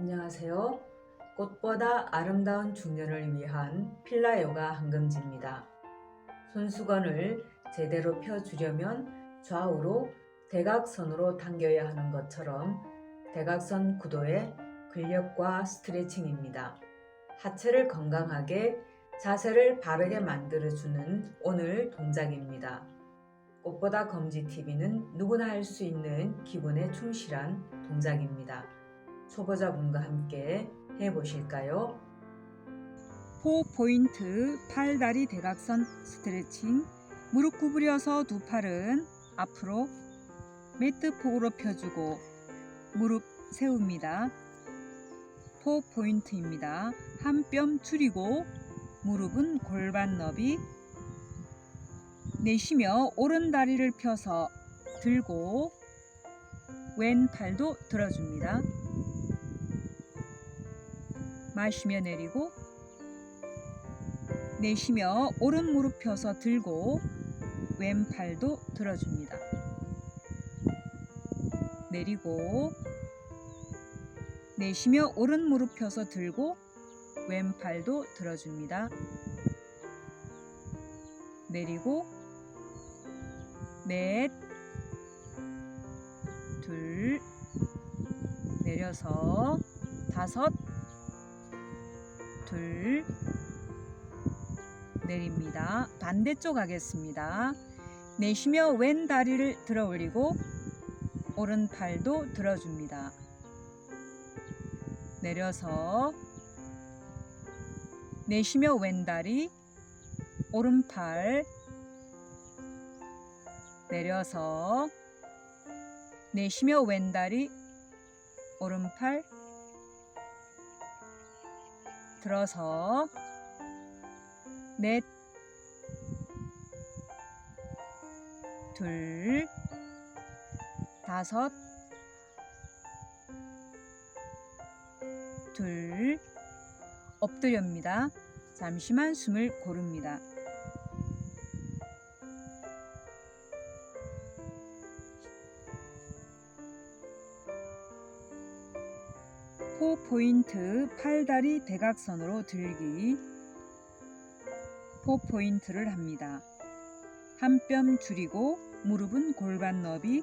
안녕하세요. 꽃보다 아름다운 중년을 위한 필라 요가 한금지입니다. 손수건을 제대로 펴주려면 좌우로 대각선으로 당겨야 하는 것처럼 대각선 구도의 근력과 스트레칭입니다. 하체를 건강하게 자세를 바르게 만들어주는 오늘 동작입니다. 꽃보다 검지 TV는 누구나 할 수 있는 기본에 충실한 동작입니다. 초보자분과 함께 해보실까요? 포 포인트 팔다리 대각선 스트레칭 무릎 구부려서 두 팔은 앞으로 매트 폭으로 펴주고 무릎 세웁니다. 포 포인트입니다. 한 뼘 줄이고 무릎은 골반 너비 내쉬며 오른 다리를 펴서 들고 왼 팔도 들어줍니다. 마시며 내리고 내쉬며 오른 무릎 펴서 들고 왼팔도 들어줍니다. 내리고 내쉬며 오른 무릎 펴서 들고 왼팔도 들어줍니다. 내리고 넷, 둘, 내려서 다섯, 둘, 내립니다. 반대쪽 하겠습니다. 내쉬며 왼 다리를 들어 올리고 오른 팔도 들어줍니다. 내려서 내쉬며 왼 다리 오른팔 내려서 내쉬며 왼 다리 오른팔 들어서 넷, 둘, 다섯, 둘, 엎드렵니다. 잠시만 숨을 고릅니다. 포 포인트 팔다리 대각선으로 들기 포 포인트를 합니다. 한 뼘 줄이고 무릎은 골반 너비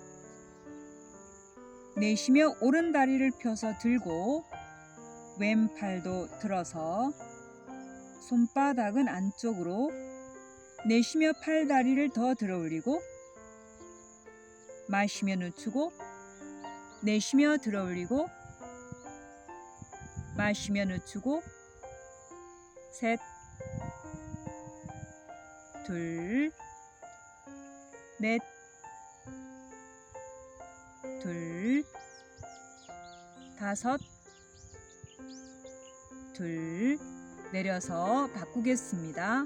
내쉬며 오른 다리를 펴서 들고 왼팔도 들어서 손바닥은 안쪽으로 내쉬며 팔다리를 더 들어 올리고 마시며 늦추고 내쉬며 들어 올리고 마시며 늦추고. 셋, 둘, 넷, 둘, 다섯, 둘, 내려서 바꾸겠습니다.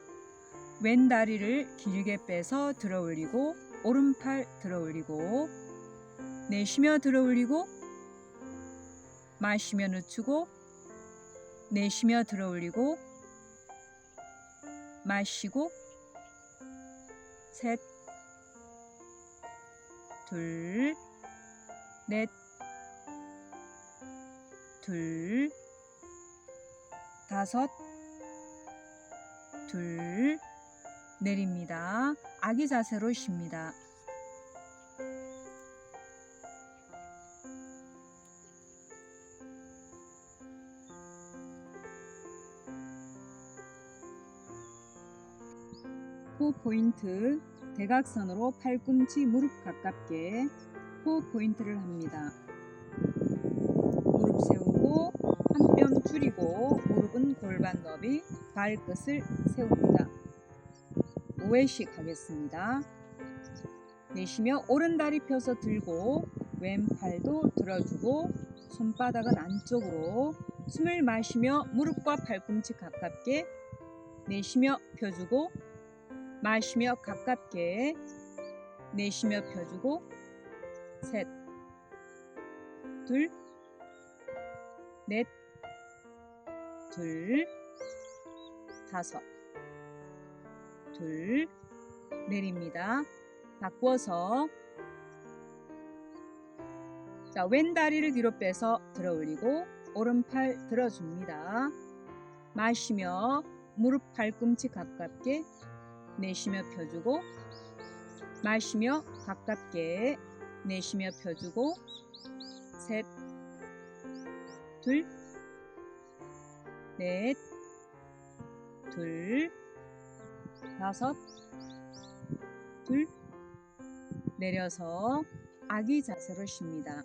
왼 다리를 길게 빼서 들어 올리고 오른팔 들어 올리고 내쉬며 들어 올리고 마시며 늦추고 내쉬며 들어 올리고 마시고 셋, 둘, 넷, 둘, 다섯, 둘, 내립니다. 아기 자세로 쉽니다. 코 포인트 대각선으로 팔꿈치 무릎 가깝게 코 포인트를 합니다. 무릎 세우고 한 뼘 줄이고 무릎은 골반 너비 발끝을 세웁니다. 5회씩 하겠습니다. 내쉬며 오른 다리 펴서 들고 왼팔도 들어주고 손바닥은 안쪽으로 숨을 마시며 무릎과 팔꿈치 가깝게 내쉬며 펴주고 마시며 가깝게 내쉬며 펴주고 셋, 둘, 넷, 둘, 다섯, 둘, 내립니다. 바꾸어서 자, 왼 다리를 뒤로 빼서 들어 올리고 오른팔 들어줍니다. 마시며 무릎 발꿈치 가깝게 내쉬며 펴주고 마시며 가깝게 내쉬며 펴주고 셋, 둘, 넷, 둘, 다섯, 둘, 내려서 아기 자세로 쉽니다.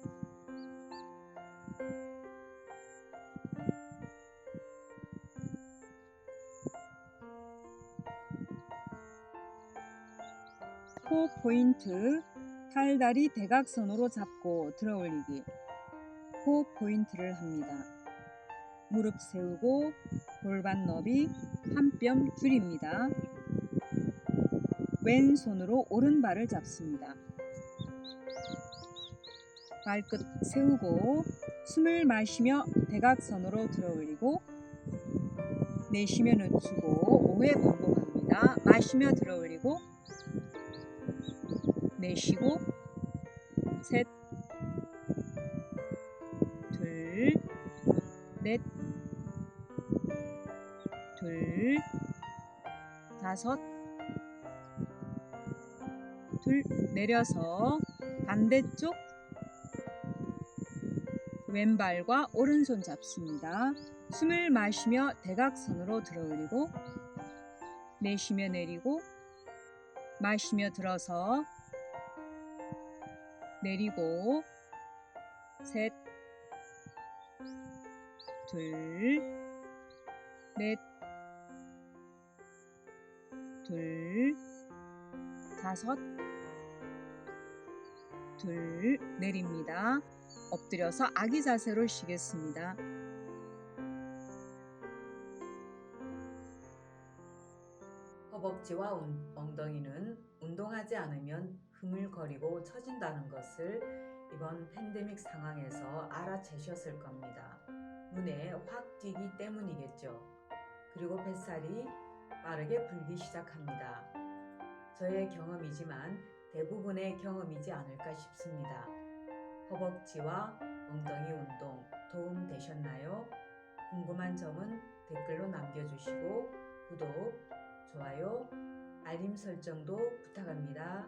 코 포인트, 팔다리 대각선으로 잡고 들어 올리기. 코 포인트를 합니다. 무릎 세우고 골반 너비 한 뼘 줄입니다. 왼손으로 오른발을 잡습니다. 발끝 세우고 숨을 마시며 대각선으로 들어 올리고 내쉬며 늦추고 5회 반복합니다. 마시며 들어 올리고 내쉬고 셋, 둘, 넷, 둘, 다섯, 둘, 내려서 반대쪽 왼발과 오른손 잡습니다. 숨을 마시며 대각선으로 들어 올리고 내쉬며 내리고 마시며 들어서 내리고. 셋, 둘, 넷, 둘, 다섯, 둘, 내립니다. 엎드려서 아기 자세로 쉬겠습니다. 허벅지와 운- 엉덩이는 운동하지 않으면 흐물거리고 처진다는 것을 이번 팬데믹 상황에서 알아채셨을 겁니다. 눈에 확 띄기 때문이겠죠. 그리고 뱃살이 빠르게 불기 시작합니다. 저의 경험이지만 대부분의 경험이지 않을까 싶습니다. 허벅지와 엉덩이 운동 도움 되셨나요? 궁금한 점은 댓글로 남겨주시고 구독, 좋아요, 알림 설정도 부탁합니다.